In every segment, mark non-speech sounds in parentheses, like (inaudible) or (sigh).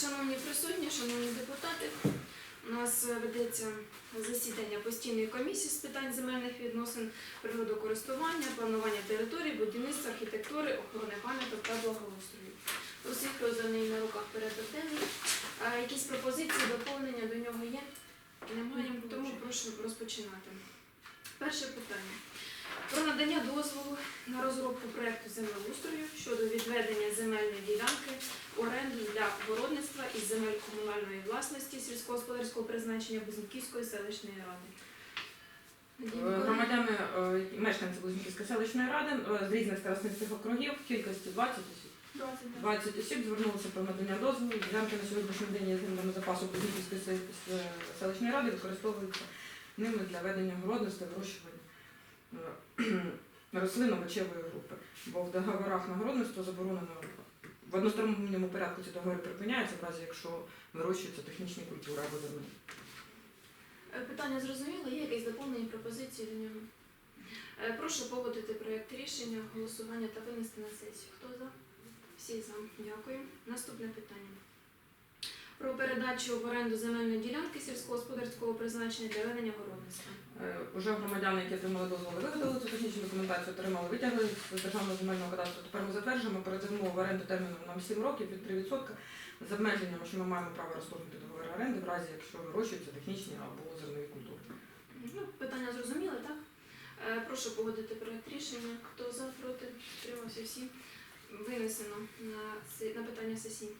Шановні присутні, шановні депутати, у нас е, ведеться засідання постійної комісії з питань земельних відносин, природокористування, планування територій, будівництва, архітектури, охорони пам'яток та благоустрою. У всіх розданий на руках порядок денний. А Якісь пропозиції, доповнення до нього є? Немає, тому прошу розпочинати. Перше питання. Про надання дозволу на розробку проекту землеустрою щодо відведення земельної ділянки в оренду для городництва із земель комунальної власності сільськогосподарського призначення Близнюківської селищної ради. Е. Громадяни, е, мешканці Близнюківської селищної ради е, з різних старостинських округів в кількості 20 осіб. 20 осіб звернулися про надання дозволу. Ділянки на сьогоднішній день є землями запасу Близнюківської се- се- селищної ради використовуються ними для ведення городництва, вирощування (clears throat) рослин овочевої групи. Бо в договорах на городництво заборонено в односторонньому порядку ці договори припиняються, в разі якщо вирощуються технічні культури або зерно. Е, Питання зрозуміло, є якісь доповнені пропозиції до нього? Е, Прошу погодити проєкт рішення, голосування та винести на сесію. Хто за? Всі за. Дякую. Наступне питання. Про передачу в оренду земельної ділянки сільськогосподарського призначення для ведення городництва. Е, Уже громадяни, які отримали дозволи, виготовили цю технічну документацію, отримали, витягли з державного земельного кадастру. Тепер ми затверджуємо, передаємо в оренду терміном на 7 років від 3% з обмеженням, що ми маємо право розторгнути договір оренди в разі, якщо вирощуються технічні або зернові культури. Ну, питання зрозуміли, так? Е, Прошу погодити проект рішення. Хто за, проти, підтримався всі. Винесено на, на питання сесії.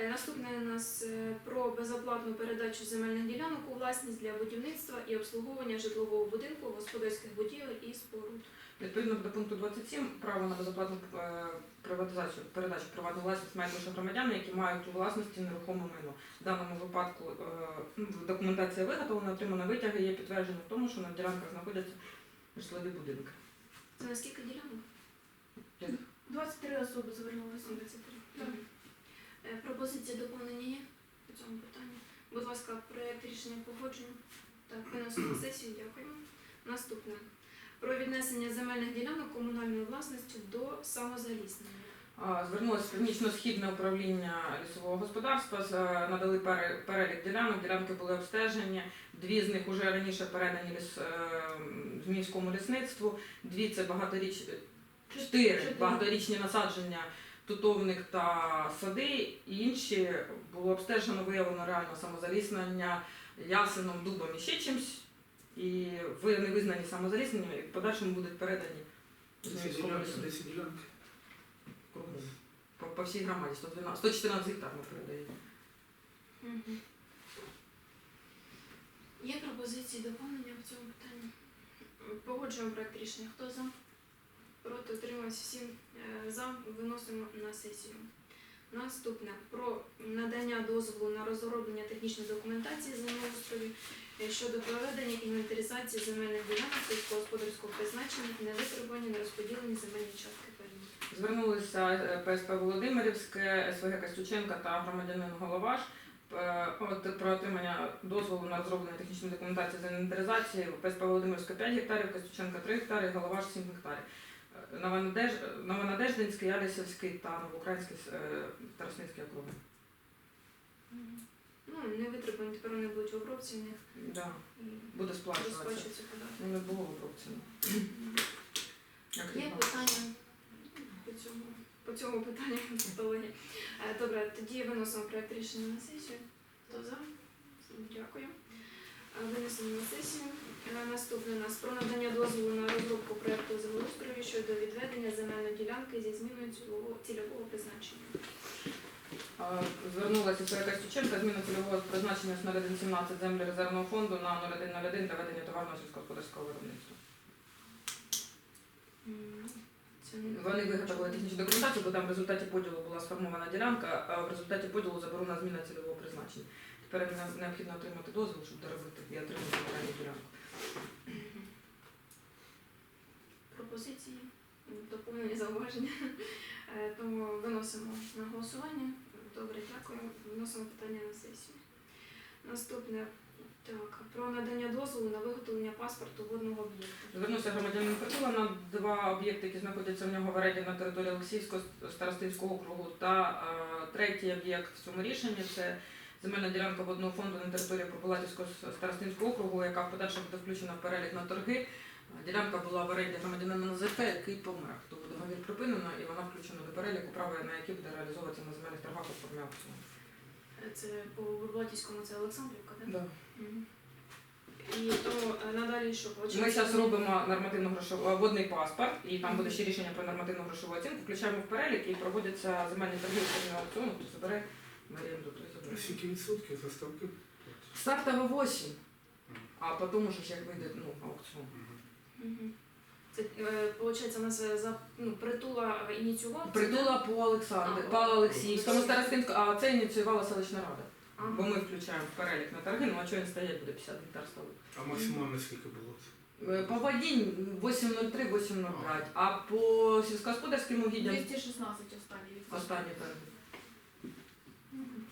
Е, Наступне у нас е, про безоплатну передачу земельних ділянок у власність для будівництва і обслуговування житлового будинку, господарських будівель і споруд. Відповідно до пункту 27, право на безоплатну е, приватизацію, передачу приватну власність мають лише громадяни, які мають у власності нерухоме майно. В даному випадку ну, документація виготовлена, отримана витяги, є підтвердження в тому, що на ділянках знаходяться житлові будинки. Це на скільки ділянок? 23 особи звернулися. 23. Так. Е, Пропозиції доповнення є по цьому питанню. Будь ласка, проєкт рішення погоджено. Так, винесу на (clears throat) сесію, дякуємо. Наступне. Про віднесення земельних ділянок комунальної власності до самозаліснення. Звернулося північно-східне управління лісового господарства, з- надали пере- перелік ділянок, ділянки були обстежені, дві з них вже раніше передані ліс, е, міському лісництву, дві це багаторіч... чотири багаторічні насадження, тутовник та сади, і інші було обстежено, виявлено реально самозаліснення ясеном, дубом і ще чимсь. І ви не визнані самозалісненням, і в подальшому будуть передані ділянки. По, по всій громаді 112, 114 гектар ми передаємо. Є пропозиції доповнення в цьому питанні? Погоджуємо проект рішення. Хто за? Проти утримався всі е, за. Виносимо на сесію. Наступне про надання дозволу на розроблення технічної документації землеустрою е, щодо проведення інвентаризації земельних ділянок сільськогосподарського призначення, невитребувані, нерозподілені земельні частки фермі. Звернулися е, ПСП Володимирівське, СВГ Костюченка та громадянин Головаш про отримання дозволу на розроблення технічної документації з інвентаризації. ПСП Володимирська 5 гектарів, Костюченка 3 гектари, Головаш 7 гектарів. Новонадеж- Новонадеждинський, Ялісівський та Новоукраїнський е, Старосинський округи. Ну, не витребувані, тепер вони будуть в обробці, в них Да, буде сплачуватися. Ну, Не було в обробці. Є питання по цьому, по цьому питанню (laughs) стології. Е, Добре, тоді виносимо проект рішення на сесію. Хто за? Дякую. Сесію. Е, Наступне у нас про надання дозволу на розробку проекту землеустрою щодо відведення земельної ділянки зі зміною цільового, цільового призначення. Звернулася Сорока Стюченка, зміна цільового призначення з 0117 землі резервного фонду на 0101 для ведення товарного сільськогосподарського виробництва. Це не Вони виготовили технічну документацію, бо там в результаті поділу була сформована ділянка, а в результаті поділу заборона зміна цільового призначення. Тепер нам необхідно отримати дозвіл, щоб доробити і отримати окрему ділянку. Пропозиції, доповнення зауваження. Е, Тому виносимо на голосування. Добре, дякую. Виносимо питання на сесію. Наступне так, про надання дозволу на виготовлення паспорту водного об'єкту. Звернувся громадянин Притула на два об'єкти, які знаходяться в нього в оренді на території Олексійського Старостинського округу. Та е, третій об'єкт в цьому рішенні це земельна ділянка водного фонду на території Пробулатівського Старостинського округу, яка в подальшому буде включена в перелік на торги. Ділянка була в оренді громадянина НЗК, який помер. Тому договір припинено і вона включена до переліку, право на які буде реалізовуватися на земельних торгах у формі аукціону. Е, Це по Бурбатівському, це Олександрівка, так? Да. Мгм. І то е, надалі що виходить? Ми зараз робимо нормативно грошовий водний паспорт, і там буде ще рішення про нормативну грошову оцінку. Включаємо в перелік і проводяться земельні торги у формі аукціону, хто забере в. Скільки відсотків заставки? Стартово 8, а потім уже ж як вийде ну, аукціон. Мгм. Це, е, виходить, у нас е, за, ну, притула ініціював? це, Притула по Олександру, А, по Олексійському Старостинському, а це ініціювала селищна рада. да? Бо ми включаємо в перелік на торги, ну а чого він стоять буде 50 гектар ставити. А максимально скільки було? Е, По воді 803, 805, а по сільськогосподарським угіддям 216 останній відсоток. останні торги. Мгм.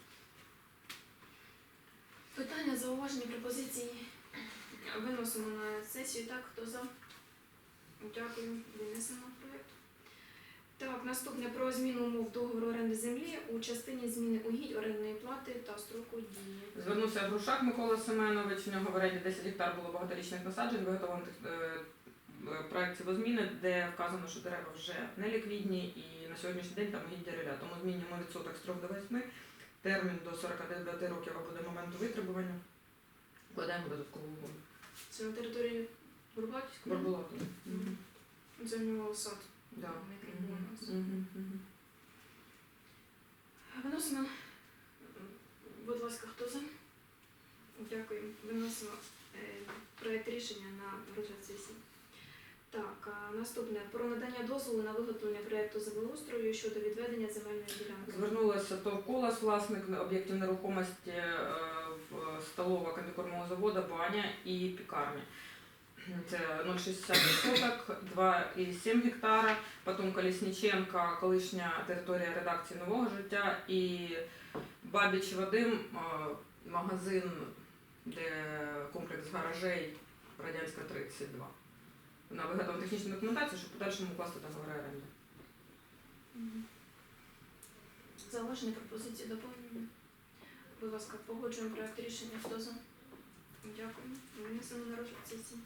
Питання, зауваження, пропозиції виносимо на сесію. Так, хто за? Дякую, винесено проєкт. Так, наступне про зміну умов договору оренди землі у частині зміни угідь орендної плати та строку дії. Звернувся Грушак Микола Семенович. У нього в оренді 10 гектар було багаторічних насаджень, виготовлених е, е, проект сівозміни, де вказано, що дерева вже не ліквідні і на сьогоднішній день там гідь дерева. Тому змінюємо відсоток 3 до 8, термін до 49 років або до моменту витребування. Вкладаємо додаткову угоду. Це на території Бурбатівської? Барбулату. Мгм. Це в нього сад. Да. Не крім у нас. Мгм, мгм. Виносимо. Будь ласка, хто за? Дякую. Виносимо е, проект рішення на розгляд сесії. Так, наступне про надання дозволу на виготовлення проекту землеустрою щодо відведення земельної ділянки. Звернулася ТОВ «Колос», власник об'єктів нерухомості е, в столова комбікормового заводу, баня і пікарня. Це 0,60 соток, 2,7 гектара, потім Колісніченка, колишня територія редакції нового життя і Бабіч Вадим, е, магазин, де комплекс гаражей Радянська 32. Вона вигадала технічну документацію, щоб в подальшому укласти договори оренди. Зауваження, пропозиції, доповнення. Будь ласка, погоджуємо проект рішення. Хто за? Дякую. Винесено на розгляд сесії.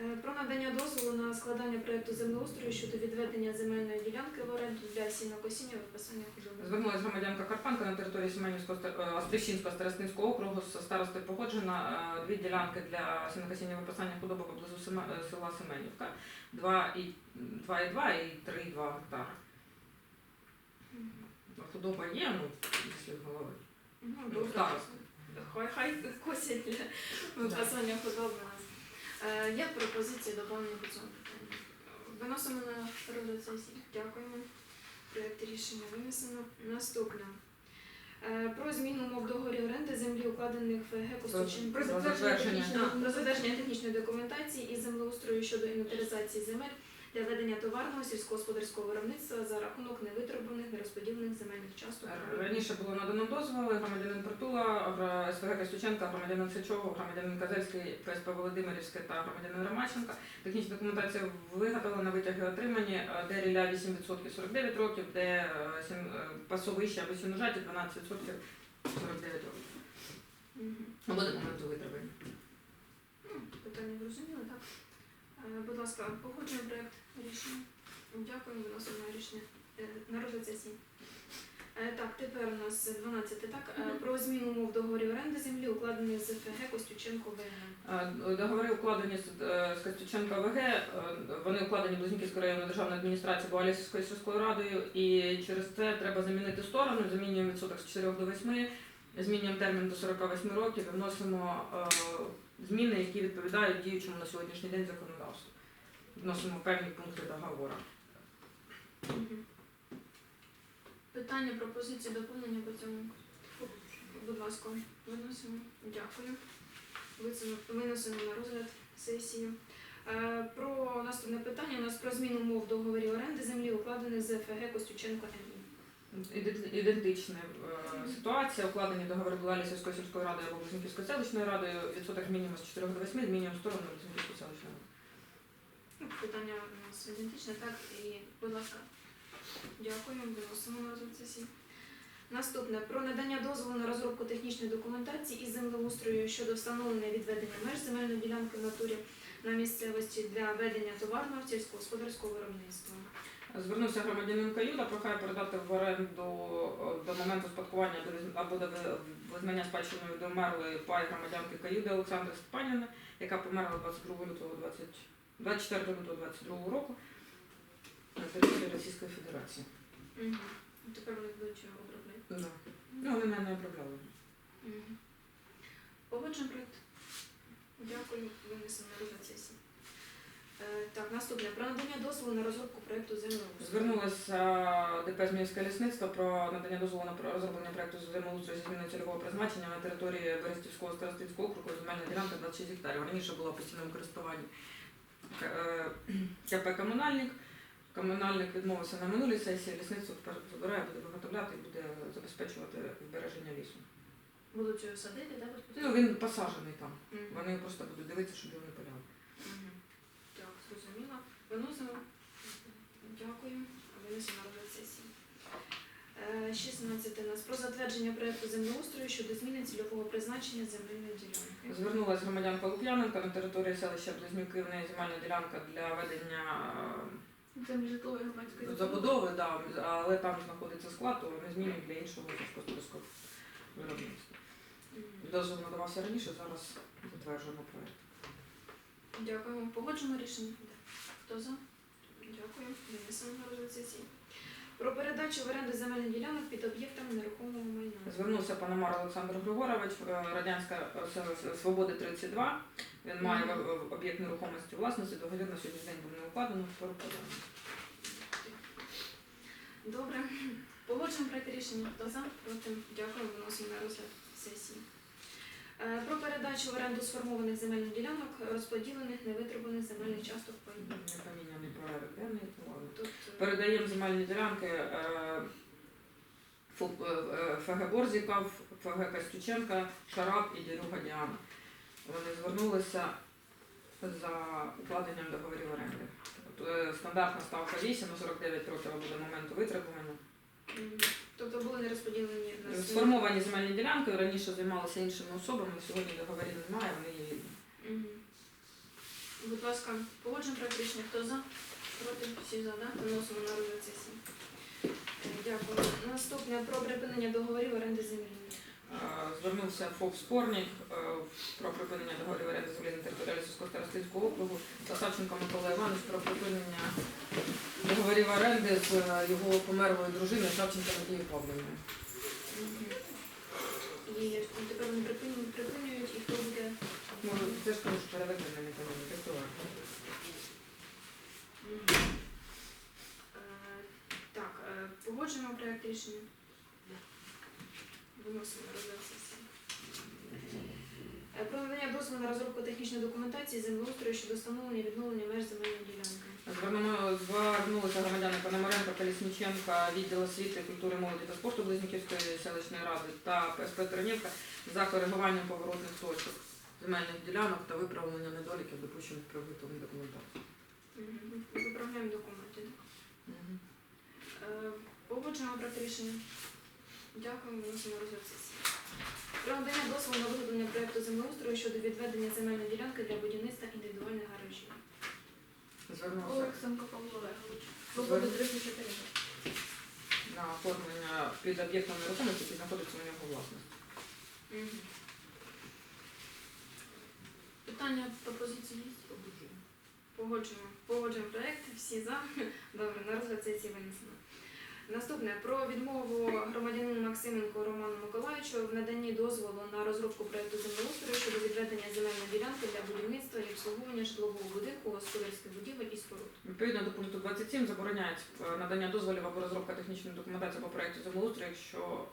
Е, Про надання дозволу на складання проекту землеустрою щодо відведення земельної ділянки в оренду для сінокосіння виписання худоби. Звернулася громадянка Карпанка на території Семенівського Ста- е, Острищинського старостинського округу з старости погоджена е, дві ділянки для сінокосіння виписання худоби поблизу села Семенівка. 2,2 і 3,2 гектара. Худоба є, ну, якщо голови. Ну, Ну, добре. Хай, хай косять для виписання худоби Є пропозиції доповнення по цьому питанню. Виносимо на розгляд сесії. Дякуємо. Проект рішення винесено. Наступне. Е, Про зміну мов договорів оренди землі, укладених в ГЕК Про затвердження. А, Про затвердження технічної документації і землеустрою щодо інвентаризації земель для ведення товарного сільськогосподарського виробництва за рахунок невитребуваних нерозподілених земельних часток. Раніше було надано дозволи громадянин Притула, СВГ Костюченка, громадянин Сичов, громадянин Казельський, ПСП Володимирівське та громадянин Ромаченка. Технічна документація виготовлена, витяги отримані, е, де ріля 8% 49 років, де е, е, пасовище або сіножаті 12% 49 років. Або до моменту витримання. Ну, Питання зрозуміло, так? Ласка, погоджуємо проект рішення. Дякую, виносимо на рішення е, на розгляд сесії. Е, Так, тепер у нас 12, так? Е, Про зміну умов договорів оренди землі, укладених з ФГ Костюченко. Е, Договори укладені з, е, з Костюченка ВГ, е, вони укладені Близнюківською районною державною адміністрацією Буалісівською сільською радою, і через це треба замінити сторону, замінюємо відсоток з 4 до 8, змінюємо термін до 48 років і вносимо е, зміни, які відповідають діючому на сьогоднішній день законодавству. Вносимо певні пункти договору. Мгм. Питання, пропозиції, доповнення по цьому. Будь ласка, виносимо. Дякую. Винесено- Винесено на розгляд сесії. Е, Про наступне питання у нас про зміну умов договорів оренди землі, укладених з ФГ Костюченко. Іде- Ідентична е, ситуація. Укладені договори була Лісівської сільської ради або Близнюківської селищної ради. Відсоток мінімум з 4 до 8, мінімум сторону Близнюківської селищної ради. Питання у нас ідентичне, так? І, будь ласка, дякую, виносимо на сесії. Наступне про надання дозволу на розробку технічної документації із землеустрою щодо встановлення відведення меж земельної ділянки в натурі на місцевості для ведення товарного сільськогосподарського виробництва. Звернувся громадянин Каюда, прохає передати в оренду е, до моменту спадкування або до визнання спадщиною до мерлої пай громадянки Каюди Олександри Степанівни, яка померла 22 лютого 20, 24 лютого 22 року на території Російської Федерації. Угу. Тепер вони будуть його обробляти. Да. Ну, вони мене не обробляли. Мгм. Погоджуємо проєкт. Дякую, винесемо на сесії. Е, Так, наступне. Про надання дозволу на розробку проєкту землеустрою. Звернулося ДП Зміївське лісництво про надання дозволу на розроблення проекту землеустрою зі зміною цільового призначення на території Берестівського старостинського округу земельна ділянка 26 гектарів. Раніше була в постійному користуванні (clears throat) КП комунальник. Комунальник відмовився на минулій сесії, лісництво забирає, буде виготовляти і буде забезпечувати збереження лісу. Будуть його садити, так? Ну він посаджений там. Мгм. Вони просто будуть дивитися, щоб його не поляли. Mm -hmm. Так, зрозуміло. Виносимо. Дякую. Винесемо на розгляд сесії. Е, 16 у нас про затвердження проєкту землеустрою щодо зміни цільового призначення земельної ділянки. Звернулася громадянка Лук'яненка на території селища Близнюки. В неї земельна ділянка для ведення Землі житлової громадської е, забудови, да, але там знаходиться склад, то не змінюють для іншого господарського виробництва. Дозвіл надавався раніше, зараз затверджуємо проєкт. Дякуємо. Погоджено рішення. Хто за? Дякую. Винесемо на розгляд сесії. Про передачу в оренду земельних ділянок під об'єктами нерухомого майна. Звернувся Пономар Олександр Григорович, е, Радянська е, С- Свободи 32. Він має об'єкт нерухомості власності, договір на сьогодні день був не укладено, тепер укладено. Добре. Погоджуємо проєкт рішення. Хто за? Проти? Дякую. Виносимо на розгляд сесії. Е, Про передачу в оренду сформованих земельних ділянок, розподілених невитребуваних земельних часток паїв. Не поміняний порядок денний. Тут Передаємо земельні ділянки е, ФОП, е, ФГ Борзіков, ФГ Костюченка, Шарап і Дірюга Діана. Вони звернулися за укладенням договорів оренди. Тобто, е, Стандартна ставка 8 на 49 років до моменту витребування. Тобто були не розподілені на Сформовані земельні ділянки раніше займалися іншими особами, сьогодні договорів немає, вони є вільні. Мгм. Будь ласка, погоджуємо проект рішення. Хто за? Проти? Всі за, да? Виносимо на розгляд сесії. Е, Дякую. Наступне про припинення договорів оренди землі. Звернувся ФОП Спорник е, про припинення договорів оренди землі на території сільського округу та Савченко Микола Іванович про припинення договорів оренди з е, його померлою дружиною Савченко Надією Павлівною. І тепер вони припинюють, і хто буде Може, ж кажу, що переведення не повинні Так, е, погоджуємо проект рішення. Виносимо на розгляд. Е, Про надання дозволу на розробку технічної документації землеустрою щодо встановлення і відновлення меж земельної ділянки. Звернено- Звернулися громадяни Пономаренко, Колісніченка, відділ освіти, культури, молоді та спорту Близнюківської селищної ради та ПСП Тернівка за коригуванням поворотних точок земельних ділянок та виправлення недоліків, допущених при виготовленні документації. Мгм. Виправляємо документи. Е, Погоджуємо проект рішення. Дякую, виносимо на розгляд сесії. Про надання дозволу на виготовлення проекту землеустрою щодо відведення земельної ділянки для будівництва індивідуальних гаражів. Звернувся Олександрко Павло Олегович. Свобода 34. на оформлення під об'єктом нерухомості, який знаходиться у нього власності. Мгм. Питання, пропозиції є? Погоджуємо. Погоджуємо проект. Всі за. Добре, на розгляд сесії винесено. Наступне про відмову громадянину Максименку Роману Миколаївичу в наданні дозволу на розробку проекту землеустрою щодо відведення земельної ділянки для будівництва і обслуговування житлового будинку, господарських будівель і споруд. Відповідно до пункту 27 забороняється е, надання дозволів або розробка технічної документації по проекту землеустрою, якщо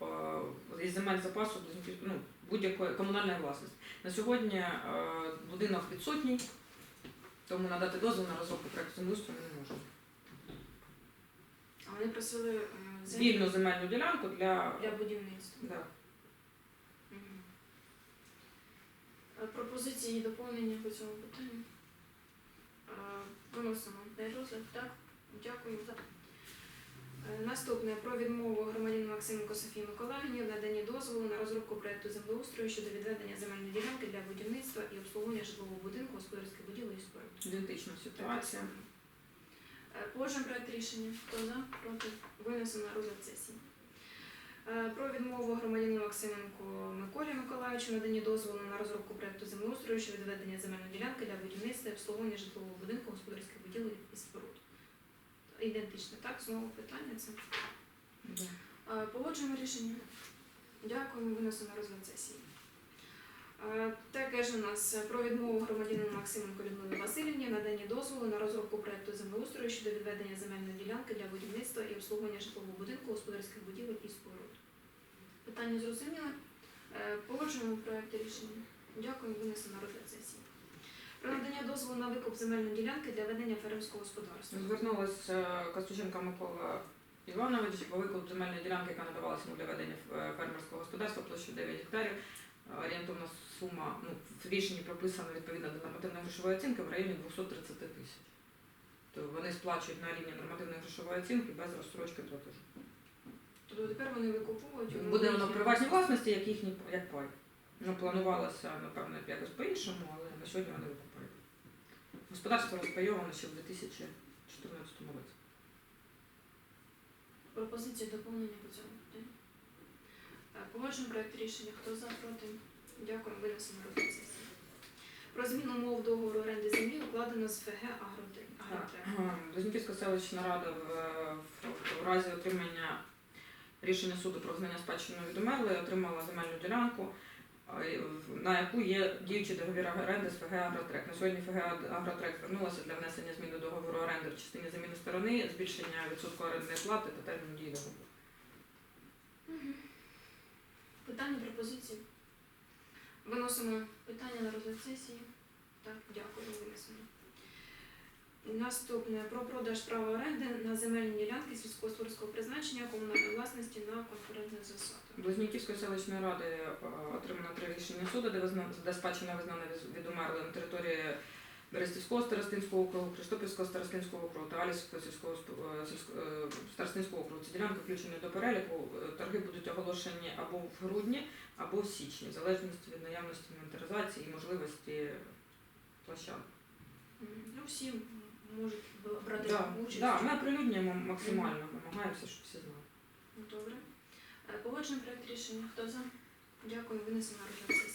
е, із земель запасу ну, будь-якої комунальної власності. На сьогодні е, будинок відсутній, тому надати дозвіл на розробку проекту землеустрою не можемо. А вони просили е, землю Вільну земельну ділянку для, для будівництва. да. Мгм. Е, Пропозиції і доповнення по цьому питанню. Е, Виносимо на розгляд, так? Дякую за. Е, Наступне про відмову громадянину Максименко Софії Миколаївні в наданні дозволу на розробку проекту землеустрою щодо відведення земельної ділянки для будівництва і обслуговування житлового будинку, господарських будівель і споруд. ідентична ситуація. Е, Погоджуємо проект рішення. Хто за? Проти? Винесено на розгляд сесії. Е, Про відмову громадянину Максименку Миколі Миколаївичу надані дозволу на розробку проекту землеустрою щодо відведення земельної ділянки для будівництва і обслуговування житлового будинку, господарських будівель і споруд. Ідентично, так? Знову питання це. Да. Е, Погоджуємо рішення. Дякуємо, виносимо на розгляд сесії. Таке ж у нас про відмову громадянину Максименко Людмилі Васильівні в наданні дозволу на розробку проекту землеустрою щодо відведення земельної ділянки для будівництва і обслуговування житлового будинку, господарських будівель і споруд. Питання зрозуміле? Е, Погоджуємо проект рішення. Дякую, винесено на розгляд сесії. Про надання дозволу на викуп земельної ділянки для ведення фермерського господарства. Звернулася е, Костюченка Микола Іванович по викуп земельної ділянки, яка надавалася для ведення е, фермерського господарства площею 9 гектарів. Орієнтовна сума ну, в рішенні прописана відповідно до нормативної грошової оцінки в районі 230 тисяч. То вони сплачують на рівні нормативної грошової оцінки без розстрочки платежу. Тобто тепер вони викуповують. Буде воно в приватній власності, як їхній як пай. Ну, планувалося, напевно, якось по-іншому, але на сьогодні вони викупають. Господарство розпайоване ще в 2014 році. Пропозиції доповнення по цьому Погоджуємо проект рішення. Хто за, проти? Дякую, винесено розгляд сесії. Про зміну умов договору оренди землі укладено з ФГ «Агротрек». «Агротрек». Селищна рада в, в, в разі отримання рішення суду про визнання спадщиною від умерлої отримала земельну ділянку, на яку є діючий договір оренди з ФГ Агротрек. На сьогодні ФГ Агротрек звернулася для внесення змін до договору оренди в частині заміни сторони, збільшення відсотку орендної плати та терміну дії договору. Питання, пропозиції? Виносимо питання на розгляд сесії. Так, дякую, винесено. Наступне про продаж права оренди на земельні ділянки сільськогосподарського призначення комунальної власності на конкурентних засадах. Близнюківської селищної ради е, отримано три рішення суду, де, визна... де спадщина визнана від- від умерлої на території Берестівського старостинського округу, Криштопільського старостинського округу та Аліського сільського е, е, старостинського округу. Ці ділянки включені до переліку. Е, Торги будуть оголошені або в грудні, або в січні, в залежності від наявності інвентаризації і можливості площадок. Ну, всі можуть брати Да, участь. да, ми оприлюднюємо максимально, намагаємося, щоб всі знали. Добре. Погоджений проект рішення. Хто за? Дякую, винесено на розгляд.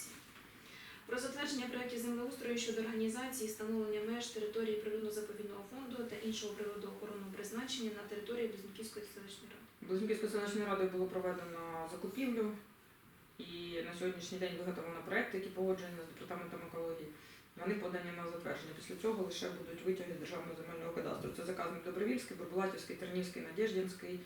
Про затвердження проєктів землеустрою щодо організації встановлення меж території природно-заповідного фонду та іншого природоохоронного призначення на території Близнюківської селищної ради. Близнюківською селищною радою було проведено закупівлю, і на сьогоднішній день виготовлено проекти, які погоджені з департаментом екології. Вони подані на затвердження. Після цього лише будуть витяги державного земельного кадастру. Це заказник Добровільський, Бурбулатівський, Тернівський, Надєждінський,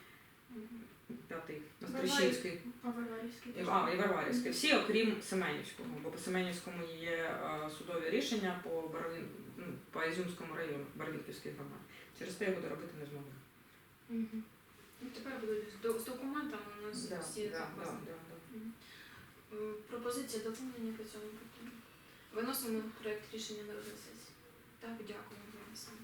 п'ятий, Настрищинський. А Варварівський І- А, і Варварівський. Всі, окрім Семенівського, бо по Семенівському є е, судові рішення по Боровін, ну, по Ізюмському району, Барвінківській громаді. Через те його доробити не змогли. Мгм. Ну, тепер будуть з до- з документами у нас Да, всі да, да, закласні. да, да. М, Пропозиція доповнення по цьому питанню. Виносимо проект рішення на розгляд сесії. Так, дякую, винесено.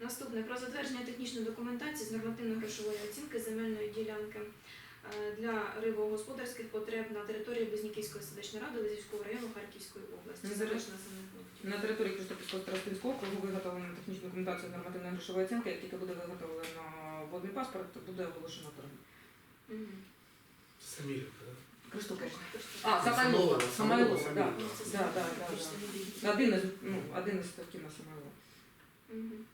Наступне про затвердження технічної документації з нормативно-грошової оцінки земельної ділянки е, для рибогосподарських потреб на території Близнюківської селищної ради Лизівського району Харківської області. Залежно зараз- На території старостинського округу виготовлена технічна документація з нормативної грошової оцінки. Як тільки буде виготовлено водний паспорт, буде оголошено торги. Мгм. Самілівка, так? Криштопільська. Тож- А, більш да. самовільно. Один із, ну, один із таких на Самойлова. Мгм.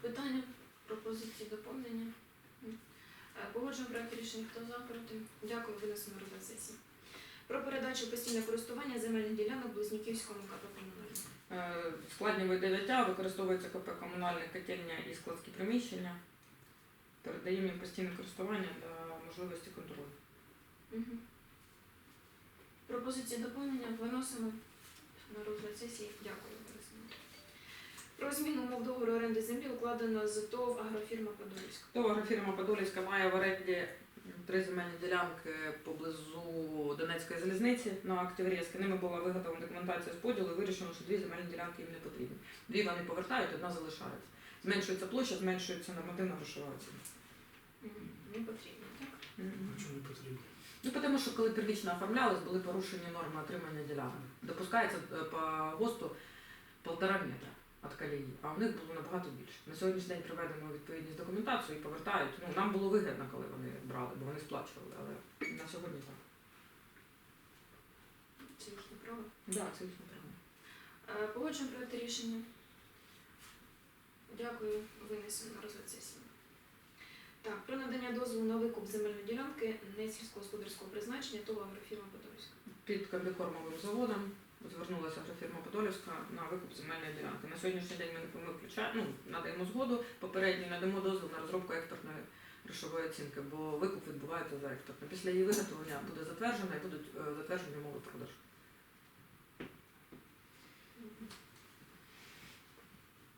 Питання, пропозиції, доповнення? Ні. Е, Погоджуємо проект рішення. Хто за, проти? Дякую, винесено розгляд сесії. Про передачу постійне користування земельних ділянок Близнюківському КП «Комунальне». Е, Складньовий 9 використовується КП комунальне котельня і складські приміщення. Передаємо їм постійне користування для можливості контролю. Мгм. Пропозиції доповнення виносимо на розгляд сесії. Дякую. Про зміну умов договору оренди землі укладено з ТОВ агрофірма Подольська. То агрофірма Подолівська має в оренді три земельні ділянки поблизу Донецької залізниці на акті врізки. Ними була виготовлена документація з поділу і вирішено, що дві земельні ділянки їм не потрібні. Дві вони повертають, одна залишається. Зменшується площа, зменшується нормативна грошова оцінка. Мгм. Не потрібно, так? А чому не потрібно? Ну, тому що коли первічно оформлялись, були порушені норми отримання ділянок. Допускається е, по ГОСТу полтора метра від колії, а в них було набагато більше. На сьогоднішній день приведено відповідність документацію і повертають. Ну, нам було вигідно, коли вони брали, бо вони сплачували, але на сьогодні так. Це їхнє право. Да, це їхня правда. Е, Погоджуємо проєкт рішення. Дякую, винесено на розгляд сесії. Так, про надання дозволу на викуп земельної ділянки не сільськогосподарського призначення ТОВ агрофірма Подольська. Під комбікормовим заводом звернулася агрофірма Подолівська на викуп земельної ділянки. На сьогоднішній день ми, ми включаємо, ну, надаємо згоду, попередньо надамо дозвіл на розробку експертної грошової оцінки, бо викуп відбувається за експертно. Після її виготовлення буде затверджена і будуть е, затверджені умови продажу.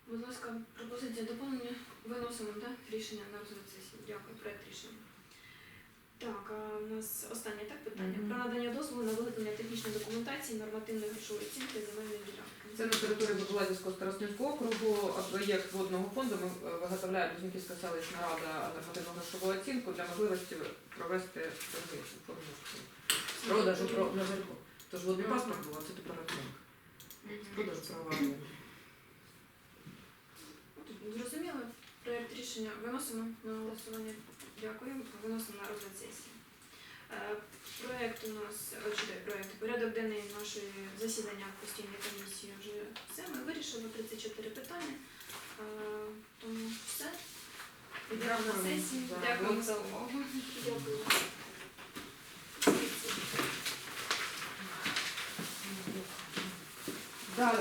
Будь ласка, пропозиція доповнення виносимо так? рішення на розгляд сесії. Дякую, проект рішення. Так, а у нас останнє так питання. Мгм. Про надання дозволу на виготовлення технічної документації нормативної грошової оцінки земельної ділянки. Це на території Бузулазівського старостинського округу, а проєкт водного фонду ми е, виготовляє Близнюківська селищна рада нормативну грошову оцінку для можливості провести торги у продажу про на житло. Тож водний Ага. паспорт був, а це тепер оцінка. Мгм. Продажу права оренди. Зрозуміло. Проєкт рішення виносимо на голосування. Дякую. Виносимо на розгляд сесії. Е, Проєкт у нас, о, чекай, проєкт, порядок денний нашої засідання постійної комісії вже все. Ми вирішили 34 питання. Е, Тому все. Йдемо на Дякую сесію. Дякую за увагу. Дякую. Далі